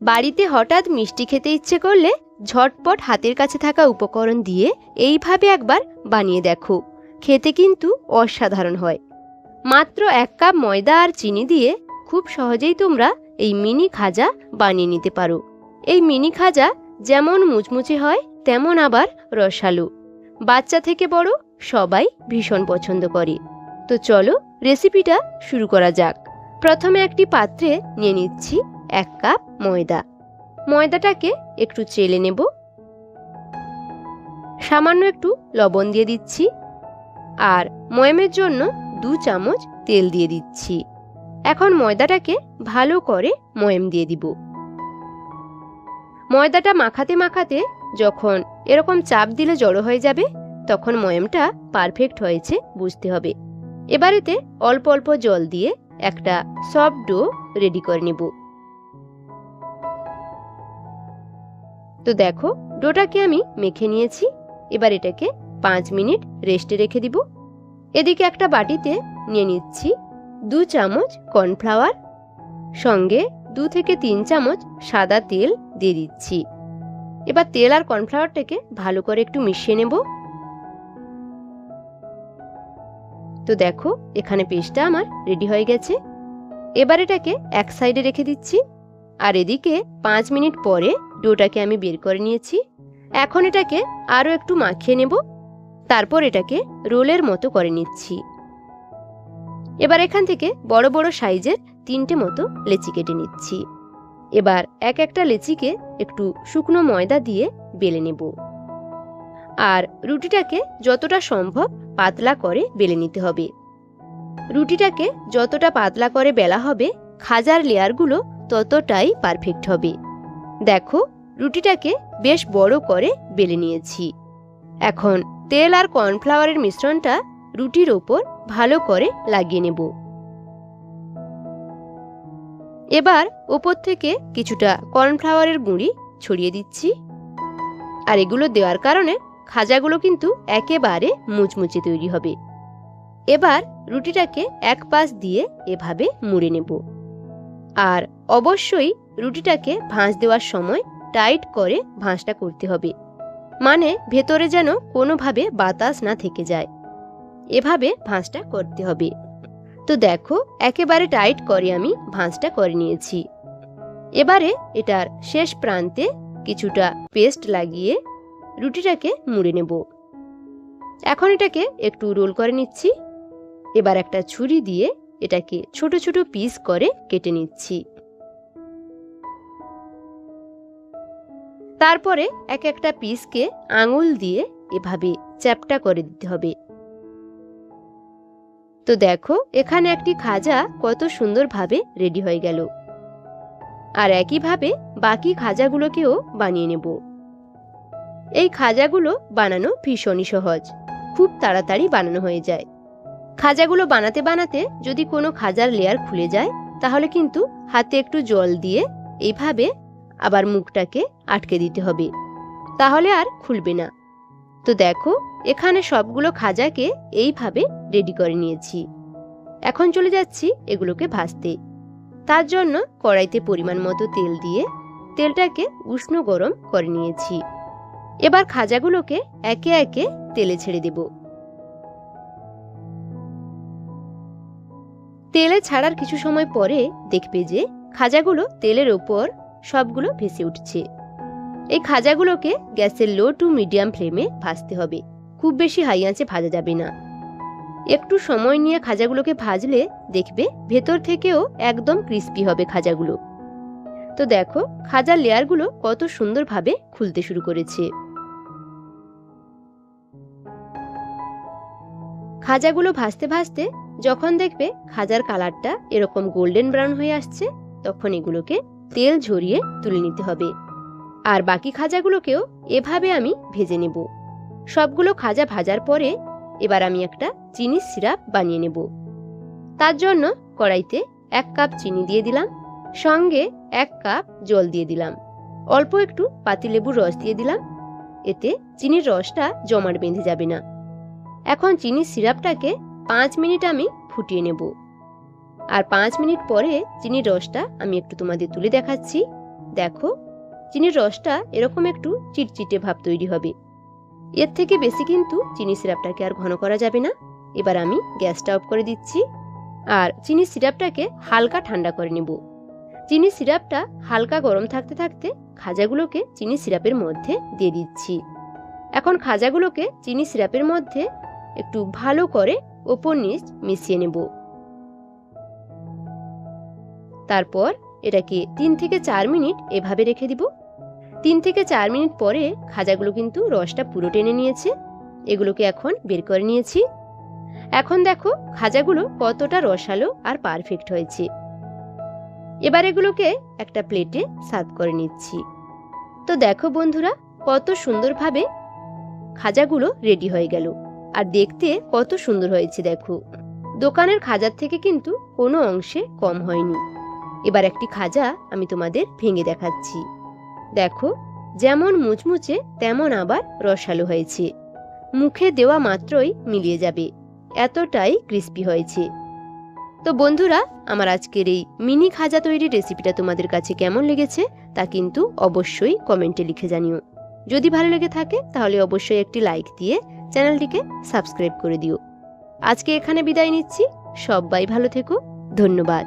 বাড়িতে হঠাৎ মিষ্টি খেতে ইচ্ছে করলে ঝটপট হাতের কাছে থাকা উপকরণ দিয়ে এইভাবে একবার বানিয়ে দেখো। খেতে কিন্তু অসাধারণ হয়। মাত্র এক কাপ ময়দা আর চিনি দিয়ে খুব সহজেই তোমরা এই মিনি খাজা বানিয়ে নিতে পারো। এই মিনি খাজা যেমন মুচমুচে হয়, তেমন আবার রসালো। বাচ্চা থেকে বড় সবাই ভীষণ পছন্দ করে। তো চলো রেসিপিটা শুরু করা যাক। প্রথমে একটি পাত্রে নিয়ে নিচ্ছি। এক কাপ ময়দা। ময়দাটাকে একটু চেলে নেব। সামান্য একটু লবণ দিয়ে দিচ্ছি। আর ময়মের জন্য দু চামচ তেল দিয়ে দিচ্ছি। এখন ময়দাটাকে ভালো করে ময়ম দিয়ে দিব। ময়দাটা মাখাতে মাখাতে যখন এরকম চাপ দিলে জড়ো হয়ে যাবে, তখন ময়মটা পারফেক্ট হয়েছে বুঝতে হবে। এবারেতে অল্প অল্প জল দিয়ে একটা সফট ডো রেডি করে নেব। তো দেখো, ডোটাকে আমি মেখে নিয়েছি। এবার এটাকে পাঁচ মিনিট রেস্টে রেখে দিব। এদিকে একটা বাটিতে নিয়ে নিচ্ছি দু চামচ কর্নফ্লাওয়ার, সঙ্গে দু থেকে তিন চামচ সাদা তেল দিয়ে দিচ্ছি। এবার তেল আর কর্নফ্লাওয়ারটাকে ভালো করে একটু মিশিয়ে নেব। তো দেখো, এখানে পেস্টটা আমার রেডি হয়ে গেছে। এবার এটাকে এক সাইডে রেখে দিচ্ছি। আর এদিকে পাঁচ মিনিট পরে ডোটাকে আমি বের করে নিয়েছি। এখন এটাকে আরও একটু মাখিয়ে নেব। তারপর এটাকে রোলের মতো করে নিচ্ছি। এবার এখান থেকে বড় বড় সাইজের তিনটে মতো লেচি কেটে নিচ্ছি। এবার এক একটা লেচিকে একটু শুকনো ময়দা দিয়ে বেলে নেব। আর রুটিটাকে যতটা সম্ভব পাতলা করে বেলে নিতে হবে। রুটিটাকে যতটা পাতলা করে বেলা হবে, খাজার লেয়ারগুলো ততটাই পারফেক্ট হবে। দেখো, রুটিটাকে বেশ বড় করে বেলে নিয়েছি। এখন তেল আর কর্নফ্লাওয়ারের মিশ্রণটা রুটির ওপর ভালো করে লাগিয়ে নেব। এবার ওপর থেকে কিছুটা কর্নফ্লাওয়ারের গুঁড়ি ছড়িয়ে দিচ্ছি। আর এগুলো দেওয়ার কারণে খাজাগুলো কিন্তু একেবারে মুচমুচে তৈরি হবে। এবার রুটিটাকে এক পাশ দিয়ে এভাবে মুড়ে নেব। আর অবশ্যই রুটিটাকে ভাঁজ দেওয়ার সময় টাইট করে ভাঁজটা করতে হবে। মানে ভেতরে যেন কোনোভাবে বাতাস না থেকে যায়। এভাবে ভাঁজটা করতে হবে। তো দেখো, একেবারে টাইট করে আমি ভাঁজটা করে নিয়েছি। এবারে এটার শেষ প্রান্তে কিছুটা পেস্ট লাগিয়ে রুটিটাকে মুড়ে নেব। এখন এটাকে একটু রোল করে নিচ্ছি। এবার একটা ছুরি দিয়ে এটাকে ছোট ছোট পিস করে কেটে নিচ্ছি। তারপরে এক একটা পিসকে আঙুল দিয়ে এভাবে চ্যাপটা করে দিতে হবে। তো দেখো, এখানে একটি খাজা কত সুন্দরভাবে রেডি হয়ে গেল। আর একইভাবে বাকি খাজাগুলোকেও বানিয়ে নেব। এই খাজাগুলো বানানো ভীষণই সহজ। খুব তাড়াতাড়ি বানানো হয়ে যায়। খাজাগুলো বানাতে বানাতে যদি কোনো খাজার লেয়ার খুলে যায়, তাহলে কিন্তু হাতে একটু জল দিয়ে এইভাবে আবার মুখটাকে আটকে দিতে হবে। তাহলে আর খুলবে না। তো দেখো, এখানে সবগুলো খাজাকে এইভাবে রেডি করে নিয়েছি। এখন চলে যাচ্ছি এগুলোকে ভাজতে। তার জন্য কড়াইতে পরিমাণ মতো তেল দিয়ে তেলটাকে উষ্ণ গরম করে নিয়েছি। এবার খাজাগুলোকে একে একে তেলে ছেড়ে দেব। তেলে ছাড়ার কিছু সময় পরে দেখবে যে খাজাগুলো তেলের ওপর সবগুলো ভেসে উঠছে। এই খাজাগুলোকে গ্যাসের লো টু মিডিয়াম ফ্লেমে ভাজতে হবে। খুব বেশি হাই আঁচে ভাজা যাবে না। একটু সময় নিয়ে খাজাগুলোকে ভাজলে দেখবে ভেতর থেকেও একদম ক্রিস্পি হবে খাজাগুলো। তো দেখো, খাজার লেয়ারগুলো কত সুন্দরভাবে খুলতে শুরু করেছে। খাজাগুলো ভাজতে ভাজতে যখন দেখবে খাজার কালারটা এরকম গোল্ডেন ব্রাউন হয়ে আসছে, তখন এগুলোকে তেল ঝরিয়ে তুলে নিতে হবে। আর বাকি খাজাগুলোকেও এভাবে আমি ভেজে নেব। সবগুলো খাজা ভাজার পরে এবার আমি একটা চিনির সিরাপ বানিয়ে নেব। তার জন্য কড়াইতে এক কাপ চিনি দিয়ে দিলাম, সঙ্গে এক কাপ জল দিয়ে দিলাম। অল্প একটু পাতিলেবুর রস দিয়ে দিলাম, এতে চিনির রসটা জমাট বেঁধে যাবে না। এখন চিনির সিরাপটাকে পাঁচ মিনিট আমি ফুটিয়ে নেব। আর পাঁচ মিনিট পরে চিনির রসটা আমি একটু তোমাদের তুলে দেখাচ্ছি। দেখো, চিনির রসটা এরকম একটু চিটচিটে ভাব তৈরি হবে। এর থেকে বেশি কিন্তু চিনি সিরাপটাকে আর ঘন করা যাবে না। এবার আমি গ্যাসটা অফ করে দিচ্ছি। আর চিনি সিরাপটাকে হালকা ঠান্ডা করে নেব। চিনি সিরাপটা হালকা গরম থাকতে থাকতে খাজাগুলোকে চিনি সিরাপের মধ্যে দিয়ে দিচ্ছি। এখন খাজাগুলোকে চিনি সিরাপের মধ্যে একটু ভালো করে ওপর নিচ মিশিয়ে নেব। তারপর এটাকে তিন থেকে চার মিনিট এভাবে রেখে দিব। তিন থেকে চার মিনিট পরে খাজাগুলো কিন্তু রসটা পুরো টেনে নিয়েছে। এগুলোকে এখন বের করে নিয়েছি। এখন দেখো খাজাগুলো কতটা রসালো আর পারফেক্ট হয়েছে। এবার এগুলোকে একটা প্লেটে সার্ভ করে নিচ্ছি। তো দেখো বন্ধুরা, কত সুন্দরভাবে খাজাগুলো রেডি হয়ে গেল। আর দেখতে কত সুন্দর হয়েছে, দেখো। দোকানের খাজার থেকে কিন্তু কোনো অংশে কম হয়নি। এবার একটি খাজা আমি তোমাদের ভেঙে দেখাচ্ছি। দেখো, যেমন মুচমুচে, তেমন আবার রসালো হয়েছে। মুখে দেওয়া মাত্রই মিলিয়ে যাবে। এতটাই ক্রিস্পি হয়েছে। তো বন্ধুরা, আমার আজকের এই মিনি খাজা তৈরির রেসিপিটা তোমাদের কাছে কেমন লেগেছে, তা কিন্তু অবশ্যই কমেন্টে লিখে জানিও। যদি ভালো লেগে থাকে, তাহলে অবশ্যই একটি লাইক দিয়ে চ্যানেলটিকে সাবস্ক্রাইব করে দিও। আজকে এখানে বিদায় নিচ্ছি। সবাই ভালো থেকো। ধন্যবাদ।